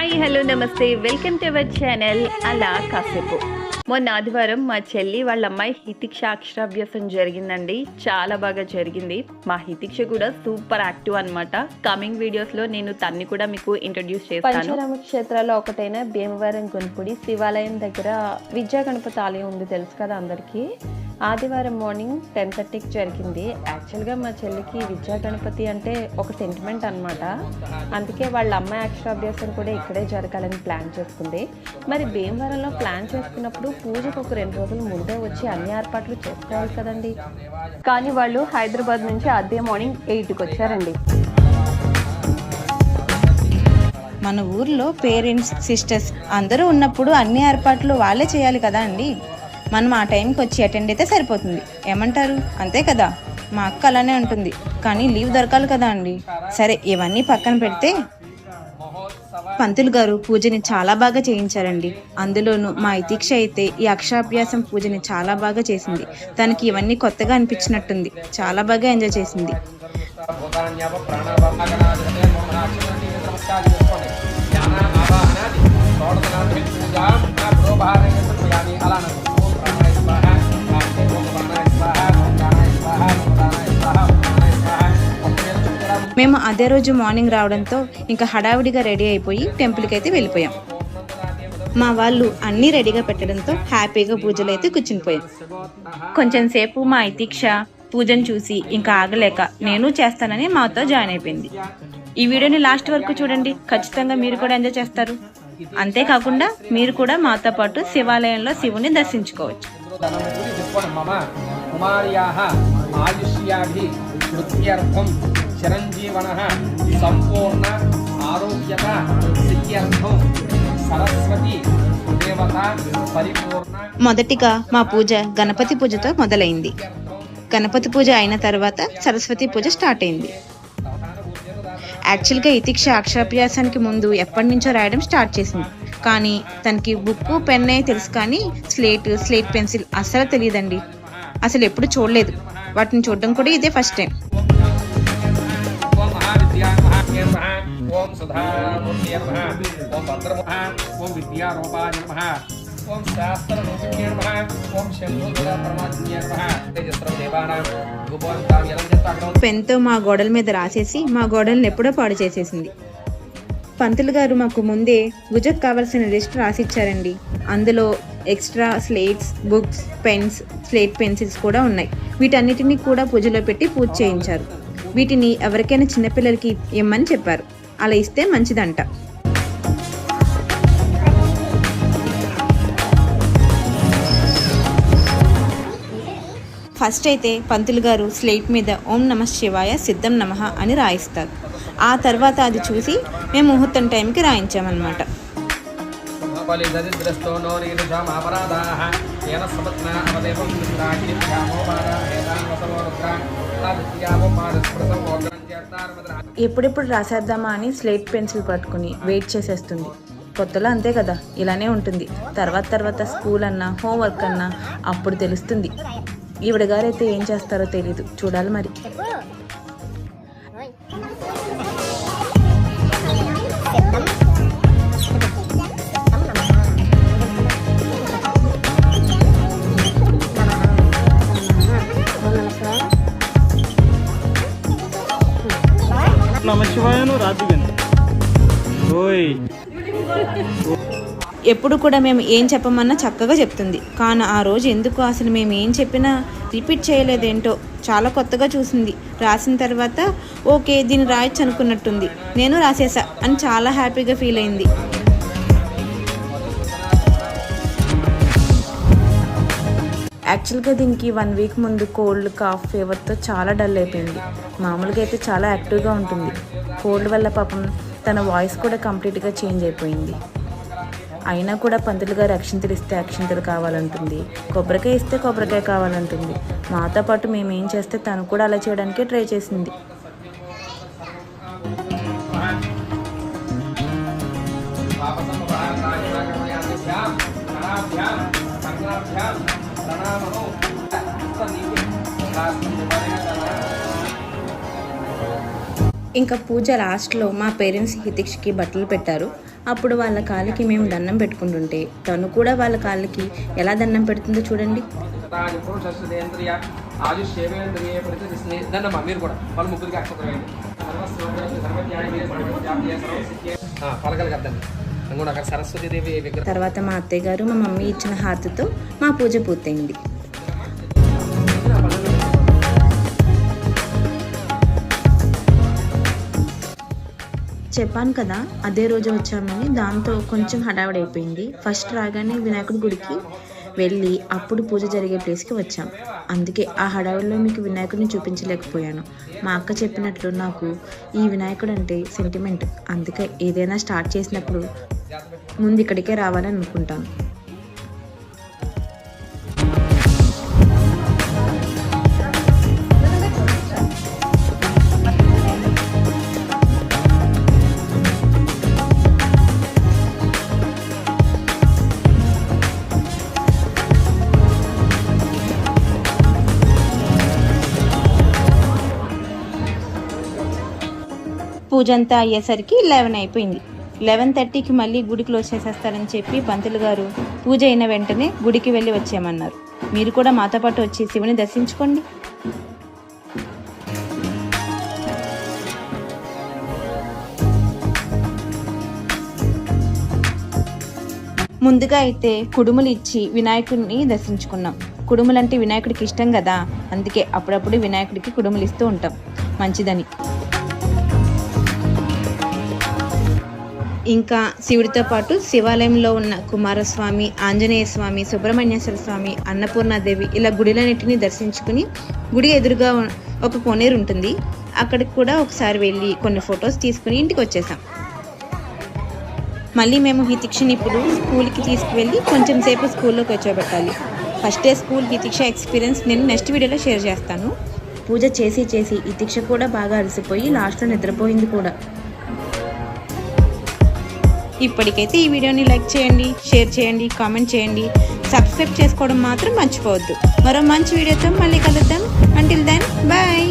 Hi hello namaste welcome to our channel అలా కాసేపు మొన్న ఆదివారం మా చెల్లి వాళ్ళ అమ్మాయి హితిక్ష అక్షరాభ్యాసం జరిగిందండి. చాలా బాగా జరిగింది. మా హితిక్ష కూడా సూపర్ యాక్టివ్ అనమాట కమింగ్ వీడియోస్లో నేను తన్ని కూడా మీకు ఇంట్రడ్యూస్ చేస్తాను. క్షేత్రాల్లో ఒకటైన భీమవరం గున్పుడి శివాలయం దగ్గర విద్యా గణపతి ఆలయం ఉంది తెలుసు కదా అందరికీ? ఆదివారం మార్నింగ్ టెన్ థర్టీకి జరిగింది. యాక్చువల్గా మా చెల్లికి విద్యా గణపతి అంటే ఒక సెంటిమెంట్ అనమాట అందుకే వాళ్ళ అమ్మాయి అక్షరాభ్యాసం కూడా ఇక్కడే జరగాలని ప్లాన్ చేసుకుంది. మరి భీమవరంలో ప్లాన్ చేసుకున్నప్పుడు పూజకు ఒక రెండు రోజులు ముందే వచ్చి అన్ని ఏర్పాట్లు చేసుకోవాలి కదండి. కానీ వాళ్ళు హైదరాబాద్ నుంచి అదే మార్నింగ్ ఎయిట్కి వచ్చారండి. మన ఊర్లో పేరెంట్స్ సిస్టర్స్ అందరూ ఉన్నప్పుడు అన్ని ఏర్పాట్లు వాళ్ళే చేయాలి కదా అండి? మనం ఆ టైంకి వచ్చి అటెండ్ అయితే సరిపోతుంది. ఏమంటారు? అంతే కదా. మా అక్క అలానే ఉంటుంది. కానీ లీవ్ దొరకాలి కదా అండి. సరే ఇవన్నీ పక్కన పెడితే పంతులు గారు పూజని చాలా బాగా చేయించారండి. అందులోనూ మా ఇతీక్ష అయితే ఈ అక్షరాభ్యాసం పూజని చాలా బాగా చేసింది. తనకి ఇవన్నీ కొత్తగా అనిపించినట్టుంది. చాలా బాగా ఎంజాయ్ చేసింది. అలా మేము అదే రోజు మార్నింగ్ రావడంతో ఇంకా హడావిడిగా రెడీ అయిపోయి టెంపుల్కి అయితే వెళ్ళిపోయాం. మా వాళ్ళు అన్నీ రెడీగా పెట్టడంతో హ్యాపీగా పూజలు అయితే కూర్చునిపోయాం. కొంచెం సేపు మా ఇతీక్ష పూజను చూసి ఇంకా ఆగలేక నేను చేస్తానని మాతో జాయిన్ అయిపోయింది. ఈ వీడియోని లాస్ట్ వరకు చూడండి. ఖచ్చితంగా మీరు కూడా ఎంజాయ్ చేస్తారు. అంతేకాకుండా మీరు కూడా మాతో పాటు శివాలయంలో శివుని దర్శించుకోవచ్చు. ధనం ఆయుష్యాభి చిరంజీవన సంపూర్ణ ఆరోగ్యత సిద్ధ్యర్థం. సరస్వతి దేవత పరిపూర్ణ మొదటిగా మా పూజ గణపతి పూజతో మొదలైంది. గణపతి పూజ అయిన తర్వాత సరస్వతి పూజ స్టార్ట్ అయింది. యాక్చువల్గా ఇతిక్ష అక్షరాభ్యాసానికి ముందు ఎప్పటి నుంచో రాయడం స్టార్ట్ చేసింది. కానీ తనకి బుక్ పెన్నే తెలుసు కానీ స్లేట్ స్లేట్ పెన్సిల్ అస్సలు తెలియదండి. అసలు ఎప్పుడు చూడలేదు. వాటిని చూడడం కూడా ఇదే ఫస్ట్ టైం. ఓం సుధామూర్తి నమ ఓం భద్రమహ ఓం విద్యారూపాయ నమ ఓం శాస్త్రరూపిణ్య నమ ఓం శంభుధర పరమాత్మ్య నమ తేజస్రం దేవానాం పెన్తో మా గోడల మీద రాసేసి మా గోడల్ని ఎప్పుడో పాడు చేసేసింది. పంతులు గారు మాకు ముందే పూజకు కావాల్సిన లిస్ట్ రాసిచ్చారండి. అందులో extra slates books pens slate pencils కూడా ఉన్నాయి. వీటన్నిటినీ కూడా పూజలో పెట్టి పూజ చేయించారు. వీటిని ఎవరికైనా చిన్నపిల్లలకి ఇమ్మని చెప్పారు. అలా ఇస్తే మంచిదంట. ఫస్ట్ అయితే పంతులు గారు స్లేట్ మీద ఓం నమ శివాయ సిద్ధం నమః అని రాయిస్తారు. ఆ తర్వాత అది చూసి మేము ముహూర్తం టైంకి రాయించామన్నమాట. అపరాధాः ఎప్పుడెప్పుడు రాసేద్దామా అని స్లేట్ పెన్సిల్ పట్టుకుని వెయిట్ చేసేస్తుంది. కొత్తలో అంతే కదా ఇలానే ఉంటుంది. తర్వాత తర్వాత స్కూల్ అన్నా హోంవర్క్ అన్నా అప్పుడు తెలుస్తుంది. ఈవిడ గారైతే ఏం చేస్తారో తెలీదు. చూడాలి మరి. నేను రాజుగండి ఓయ్. ఎప్పుడు కూడా మేము ఏం చెప్పమన్నా చక్కగా చెప్తుంది. కానీ ఆ రోజు ఎందుకు అసలు మేము ఏం చెప్పినా రిపీట్ చేయలేదేంటో చాలా కొత్తగా చూసింది. రాసిన తర్వాత ఓకే దీన్ని రాయొచ్చు అనుకున్నట్టుంది. నేను రాసేసా అని చాలా హ్యాపీగా ఫీల్ అయింది. యాక్చువల్గా దీనికి వన్ వీక్ ముందు కోల్డ్ కాఫ్ ఫీవర్తో చాలా డల్ అయిపోయింది మామూలుగా అయితే చాలా యాక్టివ్గా ఉంటుంది కోల్డ్ వల్ల పాపం తన వాయిస్ కూడా కంప్లీట్గా చేంజ్ అయిపోయింది అయినా కూడా పంతులు గారు అక్షింతలు ఇస్తే అక్షింతలు కావాలంటుంది కొబ్బరికాయ ఇస్తే కొబ్బరికాయ కావాలంటుంది మాతో పాటు మేము ఏం చేస్తే తను కూడా అలా చేయడానికే ట్రై చేసింది Yeah. ఇంకా పూజ లాస్ట్లో మా పేరెంట్స్ హితిక్స్కి బట్టలు పెట్టారు. అప్పుడు వాళ్ళ కాళ్ళకి మేము దండం పెట్టుకుంటుంటే తను కూడా వాళ్ళ కాళ్ళకి ఎలా దండం పెడుతుందో చూడండి. పలకలు కదండి తర్వాత మా అత్తయ్య గారు మా మమ్మీ ఇచ్చిన హాతతో మా పూజ పూర్తయింది. చెప్పాను కదా అదే రోజు వచ్చామని దాంతో కొంచెం హడావిడి అయిపోయింది ఫస్ట్ రాగానే వినాయకుడి గుడికి వెళ్ళి అప్పుడు పూజ జరిగే ప్లేస్కి వచ్చాం. అందుకే ఆ హడావిడిలో మీకు వినాయకుడిని చూపించలేకపోయాను. మా అక్క చెప్పినట్లు నాకు ఈ వినాయకుడు అంటే సెంటిమెంట్ అందుకే ఏదైనా స్టార్ట్ చేసినప్పుడు ముందు ఇక్కడికే రావాలని అనుకుంటాను పూజ అంతా అయ్యేసరికి లెవెన్ అయిపోయింది. లెవెన్ థర్టీకి మళ్ళీ గుడి క్లోజ్ చేసేస్తారని చెప్పి పంతులు గారు పూజ అయిన వెంటనే గుడికి వెళ్ళి వచ్చేయమన్నారు. మీరు కూడా మాతో పాటు వచ్చి శివుని దర్శించుకోండి. ముందుగా అయితే కుడుములు ఇచ్చి వినాయకుడిని దర్శించుకున్నాం. కుడుములు అంటే వినాయకుడికి ఇష్టం కదా అందుకే అప్పుడప్పుడు వినాయకుడికి కుడుములు ఇస్తూ ఉంటాం. మంచిదని. ఇంకా శివుడితో పాటు శివాలయంలో ఉన్న కుమారస్వామి ఆంజనేయ స్వామి సుబ్రహ్మణ్యేశ్వర స్వామి అన్నపూర్ణాదేవి ఇలా గుడిలన్నిటిని దర్శించుకుని గుడి ఎదురుగా ఒక కోనేరు ఉంటుంది. అక్కడికి కూడా ఒకసారి వెళ్ళి కొన్ని ఫొటోస్ తీసుకుని ఇంటికి వచ్చేసాం. మళ్ళీ మేము హితిక్షని ఇప్పుడు స్కూల్కి తీసుకువెళ్ళి కొంచెం సేపు స్కూల్లో కూర్చోబెట్టాలి. First day school Hitiksha experience నేను నెక్స్ట్ వీడియోలో షేర్ చేస్తాను. పూజ చేసి చేసి హితిక్ష కూడా బాగా అలసిపోయి లాస్ట్లో నిద్రపోయింది కూడా. ఇప్పటికైతే ఈ వీడియోని లైక్ చేయండి షేర్ చేయండి కామెంట్ చేయండి. సబ్స్క్రైబ్ చేసుకోవడం మాత్రం మర్చిపోవద్దు. మరో మంచి వీడియోతో మళ్ళీ కలుద్దాం. Until then bye